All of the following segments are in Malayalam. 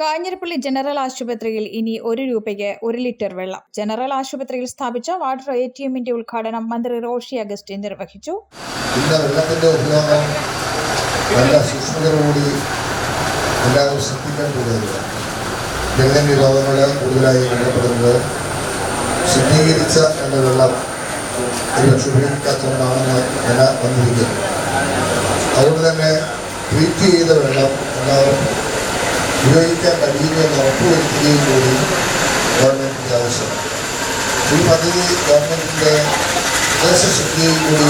കാഞ്ഞിരപ്പള്ളി ജനറൽ ആശുപത്രിയിൽ ഇനി ഒരു രൂപയ്ക്ക് ഒരു ലിറ്റർ വെള്ളം. ജനറൽ ആശുപത്രിയിൽ സ്ഥാപിച്ച വാട്ടർ എ ടി എമ്മിന്റെ ഉദ്ഘാടനം മന്ത്രി റോഷി അഗസ്റ്റിൻ നിർവഹിച്ചു. ശുദ്ധീകരിച്ച എന്ന വെള്ളം അതുകൊണ്ട് തന്നെ ട്രീറ്റ് ചെയ്ത വെള്ളം എല്ലാവരും ഉറപ്പുവരുത്തുകയും കൂടി ഗവൺമെൻറ്റിൻ്റെ ആവശ്യമാണ് ഈ പദ്ധതി ഗവൺമെൻറ്റിൻ്റെ ദേശശുദ്ധിയും കൂടി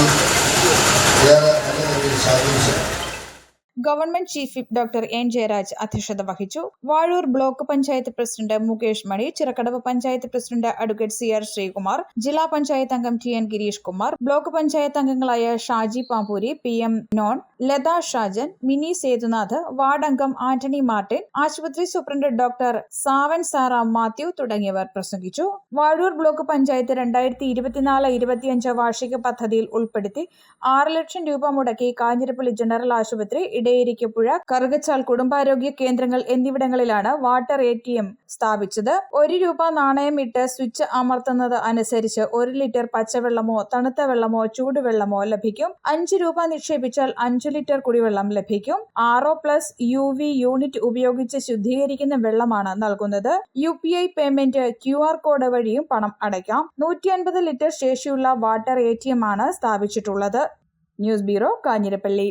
government chief doctor N Jayaraj അധ്യക്ഷത വഹിച്ചു. Vazhoor block panchayat president Mukesh Mani Chirakkadavu panchayat president advocate C R Sreekumar ജില്ലാ പഞ്ചായത്ത് അംഗം T N Girish Kumar block panchayat അംഗങ്ങളായ ഷാജി പാമ്പൂരി പി എം നോൺ ലത ഷാജൻ മിനി സേതുനാഥ് വാർഡ് അംഗം ആന്റണി മാർട്ടിൻ ആശുപത്രി സൂപ്രണ്ട് ഡോക്ടർ സാവൻ സാറ മാത്യു തുടങ്ങിയവർ പ്രസംഗിച്ചു. വാഴൂർ ബ്ലോക്ക് പഞ്ചായത്ത് രണ്ടായിരത്തി ഇരുപത്തിനാല് ഇരുപത്തിയഞ്ച് വാർഷിക പദ്ധതിയിൽ ഉൾപ്പെടുത്തി ആറ് ലക്ഷം രൂപ മുടക്കി കാഞ്ഞിരപ്പള്ളി ജനറൽ ആശുപത്രി ഇടയേരിക്കപ്പുഴ കറുകച്ചാൽ കുടുംബാരോഗ്യ കേന്ദ്രങ്ങൾ എന്നിവിടങ്ങളിലാണ് വാട്ടർ എ ടി എം സ്ഥാപിച്ചത്. ഒരു രൂപ നാണയം ഇട്ട് സ്വിച്ച് അമർത്തുന്നത് അനുസരിച്ച് ഒരു ലിറ്റർ പച്ചവെള്ളമോ തണുത്ത വെള്ളമോ ചൂടുവെള്ളമോ ലഭിക്കും. അഞ്ച് രൂപ നിക്ഷേപിച്ചാൽ അഞ്ചു ലിറ്റർ കുടിവെള്ളം ലഭിക്കും. ആറോ പ്ലസ് യു വി യൂണിറ്റ് ഉപയോഗിച്ച് ശുദ്ധീകരിക്കുന്ന വെള്ളമാണ് നൽകുന്നത്. U P I payment Q R code വഴിയും പണം അടയ്ക്കാം. നൂറ്റി അൻപത് ലിറ്റർ ശേഷിയുള്ള വാട്ടർ എ ടി എം ആണ് സ്ഥാപിച്ചിട്ടുള്ളത്. News bureau Kanjirappally.